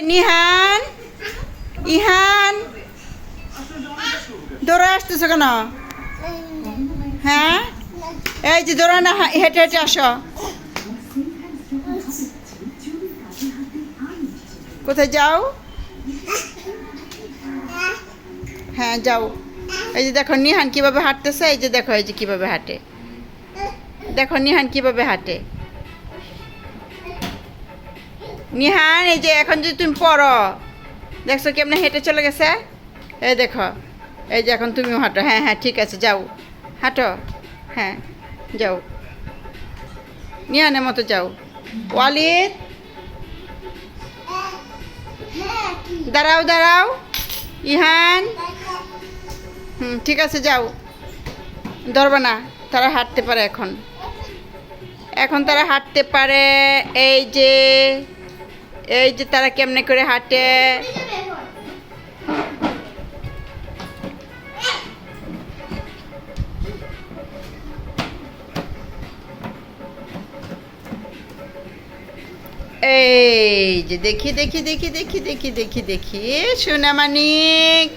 নিহান? ইহান? দৌড়ে আসতেছো কেন? হ্যাঁ? এই যে দৌড়া না হা- হেঁটে হেঁটে আসো। কোথায় যাও? হ্যাঁ যাও। এই যে দেখো, নিহান কীভাবে হাঁটতেছে? এই যে দেখো, এই যে কীভাবে হাঁটে। দেখো, নিহান কীভাবে হাঁটে। নিহান, এই যে এখন যদি তুমি পড়ো, দেখছ কেমনে হেঁটে চলে গেছে? এই দেখো, এই যে এখন তুমিও হাঁটো। হ্যাঁ হ্যাঁ ঠিক আছে, যাও। হাঁটো। হ্যাঁ যাও। নিহানের মতো যাও। ওয়ালিদ? দাঁড়াও দাঁড়াও। ইহান? হুম, ঠিক আছে, যাও। ধরবে না, তারা হাঁটতে পারে এখন। এখন তারা হাঁটতে পারে, এই যে এই যে তারা কেমনে করে হাঁটে? এই যে দেখি দেখি দেখি দেখি দেখি দেখি দেখি সোনা মানিক।